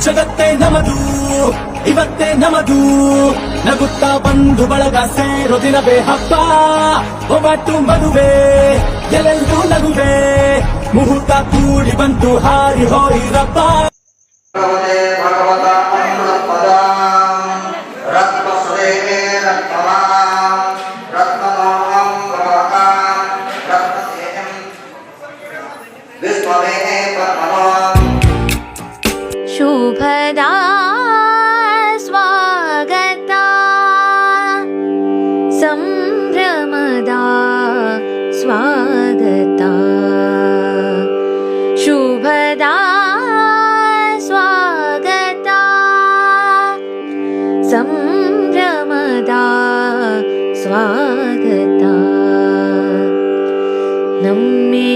ಜಗತ್ತೇ ನಮದು, ಇವತ್ತೇ ನಮದು. ನಗುತ್ತ ಬಂಧು ಬಳಗ ಸೇರೋ ದಿನವೇ ಹಬ್ಬ. ಒಬ್ಬಟ್ಟು ಮದುವೆ ಎಲ್ಲೆಲ್ಲೂ ನಗುವೆ. ಮುಹೂರ್ತ ಕೂಡಿ ಬಂತು, ಹಾರಿ ಹೋಯಿರಪ್ಪ शुभदा स्वागता। संभ्रमदा स्वागता। शुभदा स्वागता। संभ्रमदा स्वागता। नम्मी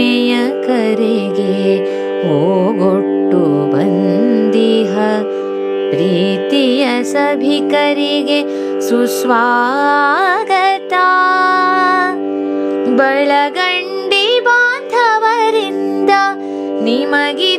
ಸೀಮೆಯ ಕರೆಗೆ ಹೋಗೊಟ್ಟು ಬಂದಿಹ. ಪ್ರೀತಿಯ ಸಭಿಕರಿಗೆ ಸುಸ್ವಾಗತ. ಬಳಗಂಡಿ ಬಾಂಧವರಿಂದ ನಿಮಗೆ